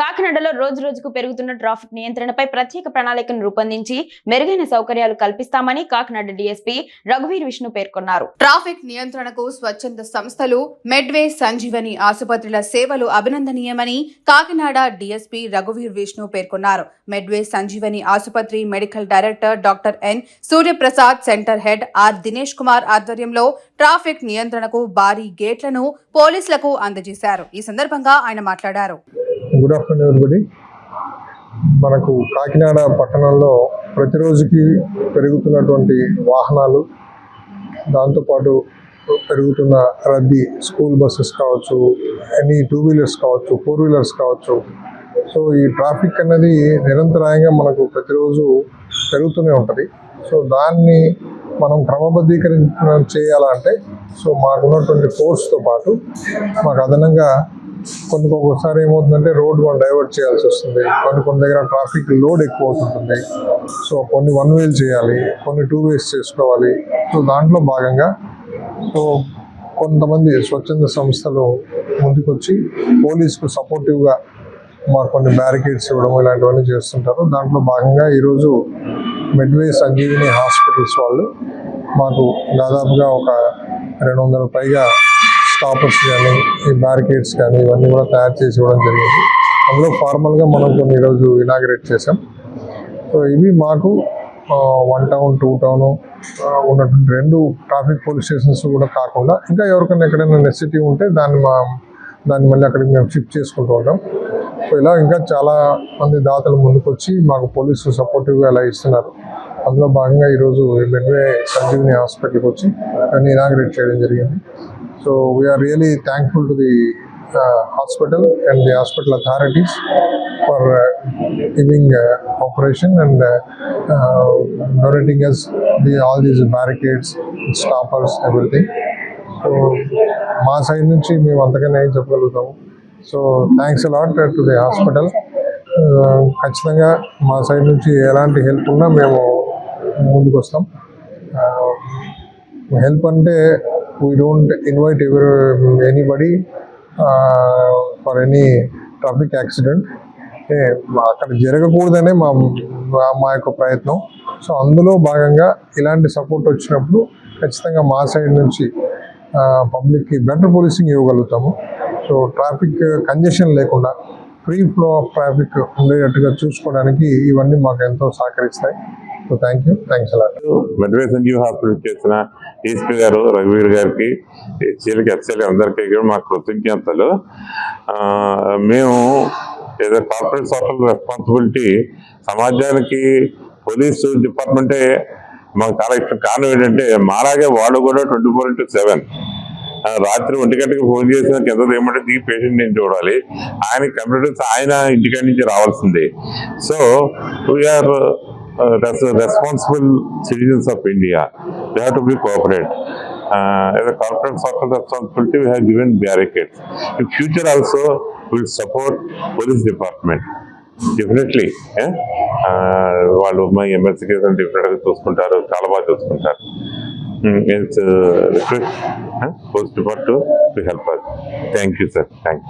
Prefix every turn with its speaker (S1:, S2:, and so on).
S1: కాకినాడలో రోజు రోజుకు పెరుగుతున్న ట్రాఫిక్ నియంత్రణపై ప్రత్యేక ప్రణాళికను రూపొందించి మెరుగైన సౌకర్యాలు కల్పిస్తామని కాకినాడ డీఎస్పీ రఘువీర్ విష్ణు పేర్కొన్నారు.
S2: ట్రాఫిక్ నియంత్రణకు స్వచ్ఛంద సంస్థలు మెడ్వే సంజీవని ఆసుపత్రుల సేవలు అభినందనీయమని కాకినాడ డీఎస్పీ రఘువీర్ విష్ణు పేర్కొన్నారు. మెడ్వే సంజీవని ఆసుపత్రి medical director doctor N Suryaprasad centre head R Dinesh Kumar ఆధ్వర్యంలో ట్రాఫిక్ నియంత్రణకు భారీ గేట్లను పోలీసులకు అందజేశారు. ఈ సందర్భంగా ఆయన మాట్లాడారు.
S3: Good afternoon everybody. మనకు కాకినాడ పట్టణంలో ప్రతిరోజుకి పెరుగుతున్నటువంటి వాహనాలు దాంతోపాటు పెరుగుతున్న రద్దీ స్కూల్ బస్సెస్ కావచ్చు ఎనీ టూ వీలర్స్ కావచ్చు ఫోర్ వీలర్స్ కావచ్చు. సో ఈ ట్రాఫిక్ అనేది నిరంతరాయంగా మనకు ప్రతిరోజు పెరుగుతూనే ఉంటుంది. సో దాన్ని మనం క్రమబద్ధీకరణ చేయాలంటే సో మాకున్నటువంటి ఫోర్స్తో పాటు మాకు అదనంగా కొన్ని ఒక్కొక్కసారి ఏమవుతుందంటే రోడ్ మనం డైవర్ట్ చేయాల్సి వస్తుంది. కొన్ని కొన్ని దగ్గర ట్రాఫిక్ లోడ్ ఎక్కువ అవుతుంటుంది. సో కొన్ని వన్ వేలు చేయాలి కొన్ని టూ వేస్ చేసుకోవాలి. సో దాంట్లో భాగంగా సో కొంతమంది స్వచ్ఛంద సంస్థలు ముందుకొచ్చి పోలీసుకు సపోర్టివ్గా మాకు కొన్ని బ్యారికేడ్స్ ఇవ్వడం ఇలాంటివన్నీ చేస్తుంటారు. దాంట్లో భాగంగా ఈరోజు మెడ్వే సంజీవిని హాస్పిటల్స్ వాళ్ళు మాకు దాదాపుగా ఒక రెండు వందల పైగా స్టాపర్స్ కానీ ఈ బ్యారికేడ్స్ కానీ ఇవన్నీ కూడా తయారు చేసి ఇవ్వడం జరిగింది. అందులో ఫార్మల్గా మనం కొన్ని ఈరోజు ఇనాగ్రేట్ చేసాం సో ఇవి మాకు వన్ టౌన్ టూ టౌన్ ఉన్నటువంటి రెండు ట్రాఫిక్ పోలీస్ స్టేషన్స్ కూడా కాకుండా ఇంకా ఎవరికైనా ఎక్కడైనా నెసిటీ ఉంటే దాన్ని మా దాన్ని మళ్ళీ అక్కడికి మేము షిఫ్ట్ చేసుకుంటూ ఉంటాం. సో ఇలా ఇంకా చాలా మంది దాతలు ముందుకొచ్చి మాకు పోలీసు సపోర్టివ్గా ఇలా ఇస్తున్నారు. అందులో భాగంగా ఈరోజు బెడ్వే సంజీవిని హాస్పిటల్కి వచ్చి దాన్ని ఇనాగ్రేట్ చేయడం జరిగింది. So we're really thankful to the hospital and the hospital authorities for giving operation and donating us the all these barricades stoppers everything so మా సైడ్ నుంచి మేము అంతకన్నా ఏం చెప్పగలుగుతాము. So thanks a lot to the hospital ఖచ్చితంగా మా side నుంచి ఎలాంటి help ఉన్నా మేము ముందుకు వస్తాం హెల్ప్ అంటే we don't invite ever anybody for any traffic accident అక్కడ జరగకూడదనే మా- మా యొక్క ప్రయత్నం. సో అందులో భాగంగా ఇలాంటి సపోర్ట్ వచ్చినప్పుడు ఖచ్చితంగా మా సైడ్ నుంచి పబ్లిక్కి బెటర్ పోలీసింగ్ ఇవ్వగలుగుతాము. సో ట్రాఫిక్ కంజెషన్ లేకుండా ఫ్రీ ఫ్లో ఆఫ్ ట్రాఫిక్ ఉండేటట్టుగా చూసుకోవడానికి ఇవన్నీ మాకు ఎంతో సహకరిస్తాయి. సో థ్యాంక్ యూ థ్యాంక్స్ అలా
S4: మెడ్వే సంజీవ్ హాస్పిటల్ చేసిన ఏఎస్పీ గారు రఘువీర్ గారికి చీలకి ఎస్ఎల్ఏ అందరికీ కూడా మా కృతజ్ఞతలు. మేము ఏదో కార్పొరేట్ సోషల్ రెస్పాన్సిబిలిటీ సమాజానికి పోలీసు డిపార్ట్మెంటే మాకు చాలా ఇష్టం. కారణం ఏంటంటే మాలాగే వాళ్ళు కూడా ట్వంటీ ఫోర్ ఇంటూ సెవెన్ రాత్రి ఒంటి గంటకి ఫోన్ చేసిన కింద ఏమంటే దిగి పేషెంట్ నేను చూడాలి. ఆయన కంప్యూటర్స్ ఆయన ఇంటికాడి నుంచి రావాల్సిందే. So we're responsible citizens of India they have to be cooperate as a corporate social responsibility we have given barricades. In future also we will support police department. Definitely eh? uh, వాళ్ళు మా MLC case డిఫరెంట్గా చూసుకుంటారు చాలా బాగా చూసుకుంటారు. It's request post depart to help us thank you sir thank you